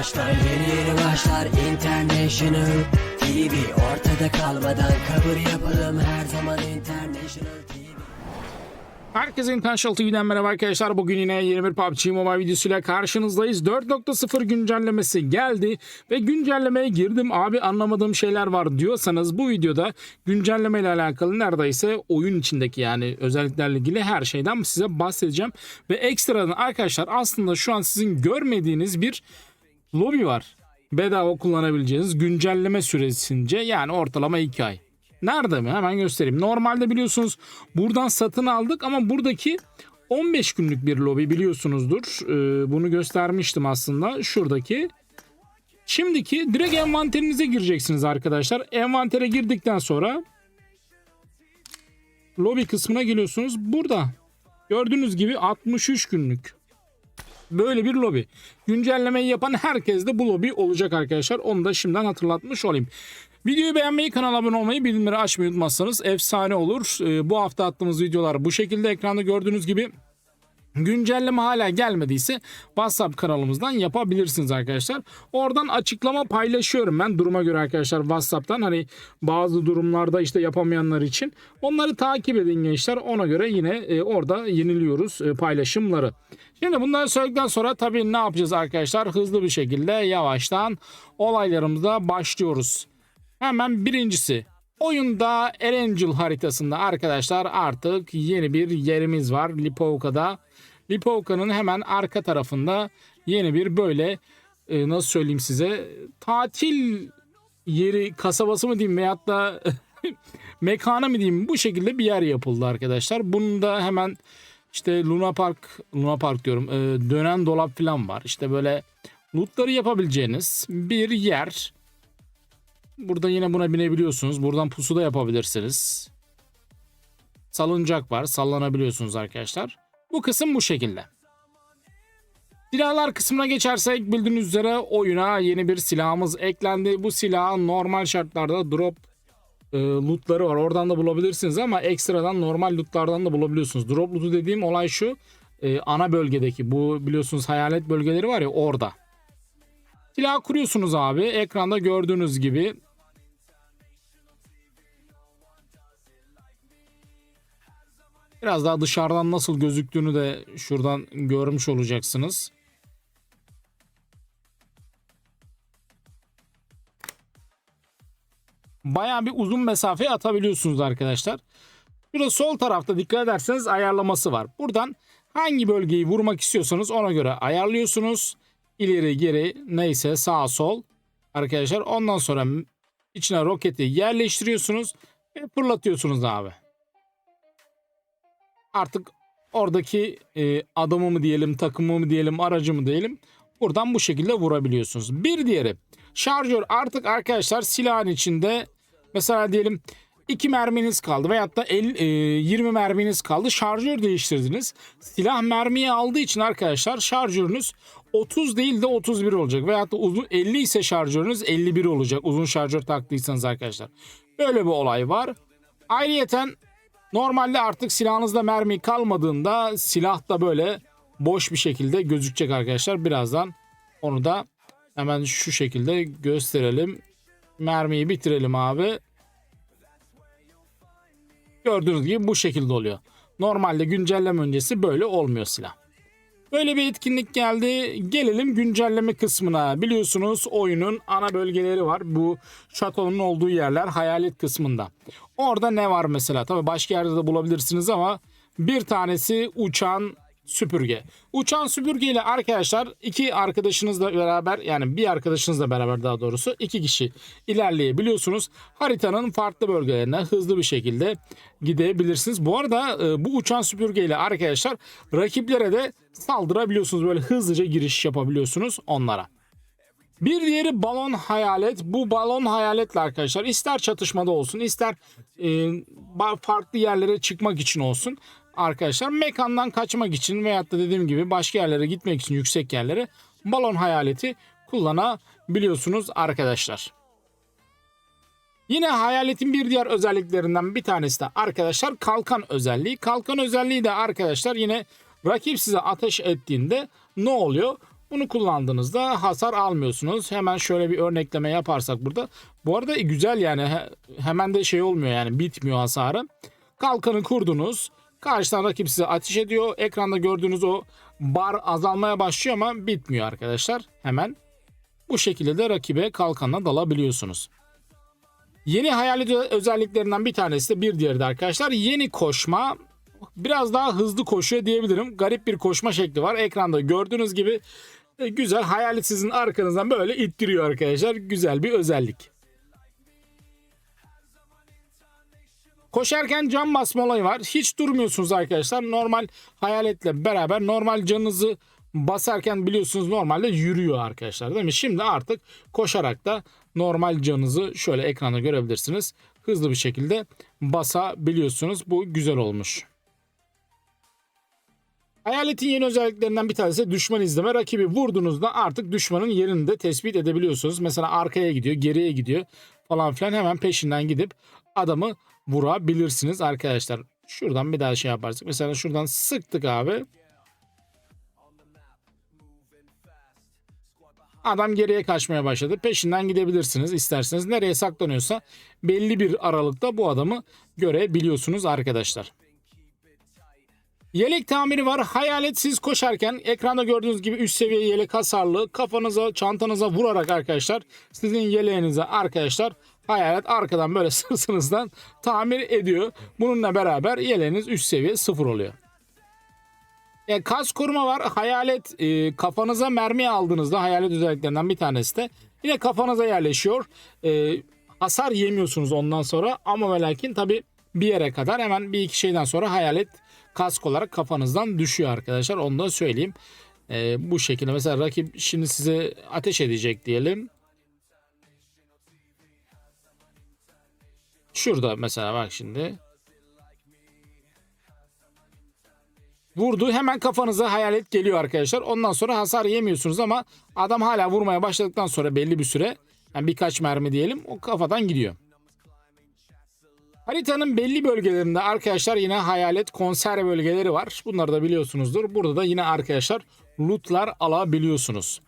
başlar Yeni yeni başlar International TV Ortada kalmadan kabul yapalım Her zaman International TV Herkese International TV'den merhaba arkadaşlar. Bugün yine yeni bir PUBG Mobile videosuyla karşınızdayız. 4.0 güncellemesi geldi ve güncellemeye girdim. Abi anlamadığım şeyler var diyorsanız bu videoda güncelleme ile alakalı neredeyse oyun içindeki yani özelliklerle ilgili her şeyden size bahsedeceğim. Ve ekstradan arkadaşlar aslında şu an sizin görmediğiniz bir lobi var. Bedava kullanabileceğiniz güncelleme süresince yani ortalama 2 ay. Nerede mi? Hemen göstereyim. Normalde biliyorsunuz buradan satın aldık ama buradaki 15 günlük bir lobi biliyorsunuzdur. Ee, bunu göstermiştim aslında. Şuradaki. Şimdiki direkt envanterinize gireceksiniz arkadaşlar. Envantere girdikten sonra lobi kısmına geliyorsunuz. Burada gördüğünüz gibi 63 günlük. Böyle bir lobi. Güncellemeyi yapan herkes de bu lobi olacak arkadaşlar. Onu da şimdiden hatırlatmış olayım. Videoyu beğenmeyi, kanala abone olmayı, bildirimleri açmayı unutmazsanız efsane olur. Ee, bu hafta attığımız videolar bu şekilde ekranda gördüğünüz gibi. Güncelleme hala gelmediyse WhatsApp kanalımızdan yapabilirsiniz arkadaşlar. Oradan açıklama paylaşıyorum ben duruma göre arkadaşlar WhatsApp'tan hani bazı durumlarda işte yapamayanlar için. Onları takip edin gençler. Ona göre yine e, orada yeniliyoruz e, paylaşımları. Şimdi bunları söyledikten sonra tabii ne yapacağız arkadaşlar? Hızlı bir şekilde yavaştan olaylarımıza başlıyoruz. Hemen birincisi oyunda Erangel haritasında arkadaşlar artık yeni bir yerimiz var Lipovka'da. Lipovka'nın hemen arka tarafında yeni bir böyle e, nasıl söyleyeyim size tatil yeri kasabası mı diyeyim veyahut da mekanı mı diyeyim bu şekilde bir yer yapıldı arkadaşlar. Bunun da hemen işte Luna Park, Luna Park diyorum e, dönen dolap falan var. İşte böyle lootları yapabileceğiniz bir yer. Burada yine buna binebiliyorsunuz. Buradan pusu da yapabilirsiniz. Salıncak var. Sallanabiliyorsunuz arkadaşlar. Bu kısım bu şekilde. Silahlar kısmına geçersek bildiğiniz üzere oyuna yeni bir silahımız eklendi. Bu silah normal şartlarda drop e, lootları var. Oradan da bulabilirsiniz ama ekstradan normal lootlardan da bulabiliyorsunuz. Drop lootu dediğim olay şu. e, ana bölgedeki bu biliyorsunuz hayalet bölgeleri var ya orada. Silah kuruyorsunuz abi. Ekranda gördüğünüz gibi Biraz daha dışarıdan nasıl gözüktüğünü de şuradan görmüş olacaksınız. Bayağı bir uzun mesafeye atabiliyorsunuz arkadaşlar. Şurada sol tarafta dikkat ederseniz ayarlaması var. Buradan hangi bölgeyi vurmak istiyorsanız ona göre ayarlıyorsunuz. İleri geri neyse sağ sol arkadaşlar. Ondan sonra içine roketi yerleştiriyorsunuz ve fırlatıyorsunuz abi artık oradaki e, adamı mı diyelim, takımı mı diyelim, aracı mı diyelim buradan bu şekilde vurabiliyorsunuz. Bir diğeri şarjör artık arkadaşlar silahın içinde mesela diyelim 2 merminiz kaldı veyahut da 50, e, 20 merminiz kaldı şarjör değiştirdiniz. Silah mermiyi aldığı için arkadaşlar şarjörünüz 30 değil de 31 olacak veyahut da uzun 50 ise şarjörünüz 51 olacak uzun şarjör taktıysanız arkadaşlar. Böyle bir olay var. Ayrıyeten Normalde artık silahınızda mermi kalmadığında silah da böyle boş bir şekilde gözükecek arkadaşlar. Birazdan onu da hemen şu şekilde gösterelim. Mermiyi bitirelim abi. Gördüğünüz gibi bu şekilde oluyor. Normalde güncelleme öncesi böyle olmuyor silah. Böyle bir etkinlik geldi. Gelelim güncelleme kısmına. Biliyorsunuz oyunun ana bölgeleri var. Bu şatonun olduğu yerler hayalet kısmında. Orada ne var mesela? Tabii başka yerde de bulabilirsiniz ama bir tanesi uçan süpürge. Uçan süpürge ile arkadaşlar iki arkadaşınızla beraber yani bir arkadaşınızla beraber daha doğrusu iki kişi ilerleyebiliyorsunuz. Haritanın farklı bölgelerine hızlı bir şekilde gidebilirsiniz. Bu arada e, bu uçan süpürge ile arkadaşlar rakiplere de saldırabiliyorsunuz. Böyle hızlıca giriş yapabiliyorsunuz onlara. Bir diğeri balon hayalet. Bu balon hayaletle arkadaşlar ister çatışmada olsun ister e, farklı yerlere çıkmak için olsun arkadaşlar mekandan kaçmak için veyahut da dediğim gibi başka yerlere gitmek için yüksek yerlere balon hayaleti kullanabiliyorsunuz arkadaşlar. Yine hayaletin bir diğer özelliklerinden bir tanesi de arkadaşlar kalkan özelliği. Kalkan özelliği de arkadaşlar yine rakip size ateş ettiğinde ne oluyor? Bunu kullandığınızda hasar almıyorsunuz. Hemen şöyle bir örnekleme yaparsak burada. Bu arada güzel yani he- hemen de şey olmuyor yani bitmiyor hasarı. Kalkanı kurdunuz. Karşıdan rakip size ateş ediyor. Ekranda gördüğünüz o bar azalmaya başlıyor ama bitmiyor arkadaşlar. Hemen bu şekilde de rakibe kalkanla dalabiliyorsunuz. Yeni hayalet özelliklerinden bir tanesi de bir diğeri de arkadaşlar yeni koşma. Biraz daha hızlı koşuyor diyebilirim. Garip bir koşma şekli var. Ekranda gördüğünüz gibi güzel hayalet sizin arkanızdan böyle ittiriyor arkadaşlar. Güzel bir özellik. Koşarken cam basma olayı var. Hiç durmuyorsunuz arkadaşlar. Normal hayaletle beraber normal canınızı basarken biliyorsunuz normalde yürüyor arkadaşlar değil mi? Şimdi artık koşarak da normal canınızı şöyle ekranda görebilirsiniz. Hızlı bir şekilde basabiliyorsunuz. Bu güzel olmuş. Hayaletin yeni özelliklerinden bir tanesi düşman izleme. Rakibi vurduğunuzda artık düşmanın yerini de tespit edebiliyorsunuz. Mesela arkaya gidiyor, geriye gidiyor falan filan hemen peşinden gidip adamı vurabilirsiniz arkadaşlar. Şuradan bir daha şey yaparsak. Mesela şuradan sıktık abi. Adam geriye kaçmaya başladı. Peşinden gidebilirsiniz isterseniz. Nereye saklanıyorsa belli bir aralıkta bu adamı görebiliyorsunuz arkadaşlar. Yelek tamiri var. Hayalet siz koşarken ekranda gördüğünüz gibi üst seviye yelek hasarlı kafanıza çantanıza vurarak arkadaşlar sizin yeleğinize arkadaşlar hayalet arkadan böyle sırtınızdan tamir ediyor. Bununla beraber yeleğiniz üst seviye sıfır oluyor. E, kas koruma var. Hayalet e, kafanıza mermi aldığınızda hayalet özelliklerinden bir tanesi de yine kafanıza yerleşiyor. E, hasar yemiyorsunuz ondan sonra ama ve lakin tabi bir yere kadar hemen bir iki şeyden sonra hayalet kask olarak kafanızdan düşüyor arkadaşlar. Onu da söyleyeyim. E, bu şekilde mesela rakip şimdi size ateş edecek diyelim. Şurada mesela bak şimdi. Vurdu hemen kafanıza hayalet geliyor arkadaşlar. Ondan sonra hasar yemiyorsunuz ama adam hala vurmaya başladıktan sonra belli bir süre yani birkaç mermi diyelim o kafadan gidiyor. Haritanın belli bölgelerinde arkadaşlar yine hayalet konser bölgeleri var. Bunları da biliyorsunuzdur. Burada da yine arkadaşlar lootlar alabiliyorsunuz.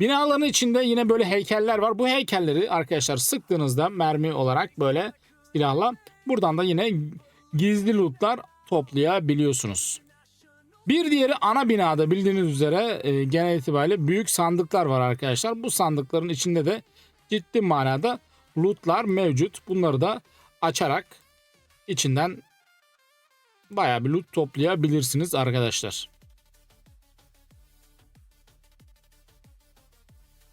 Binaların içinde yine böyle heykeller var. Bu heykelleri arkadaşlar sıktığınızda mermi olarak böyle silahla buradan da yine gizli lootlar toplayabiliyorsunuz. Bir diğeri ana binada bildiğiniz üzere e, genel itibariyle büyük sandıklar var arkadaşlar. Bu sandıkların içinde de ciddi manada lootlar mevcut. Bunları da açarak içinden bayağı bir loot toplayabilirsiniz arkadaşlar.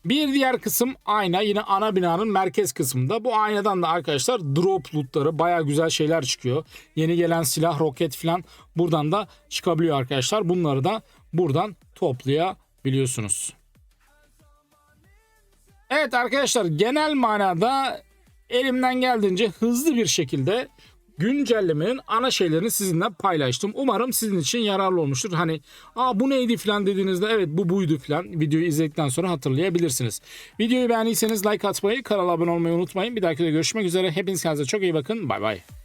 Bir diğer kısım ayna yine ana binanın merkez kısmında. Bu aynadan da arkadaşlar drop lootları baya güzel şeyler çıkıyor. Yeni gelen silah, roket falan buradan da çıkabiliyor arkadaşlar. Bunları da buradan toplayabiliyorsunuz. Evet arkadaşlar genel manada elimden geldiğince hızlı bir şekilde güncellemenin ana şeylerini sizinle paylaştım. Umarım sizin için yararlı olmuştur. Hani aa bu neydi falan dediğinizde evet bu buydu falan videoyu izledikten sonra hatırlayabilirsiniz. Videoyu beğendiyseniz like atmayı, kanala abone olmayı unutmayın. Bir dahaki de görüşmek üzere. Hepiniz kendinize çok iyi bakın. Bay bay.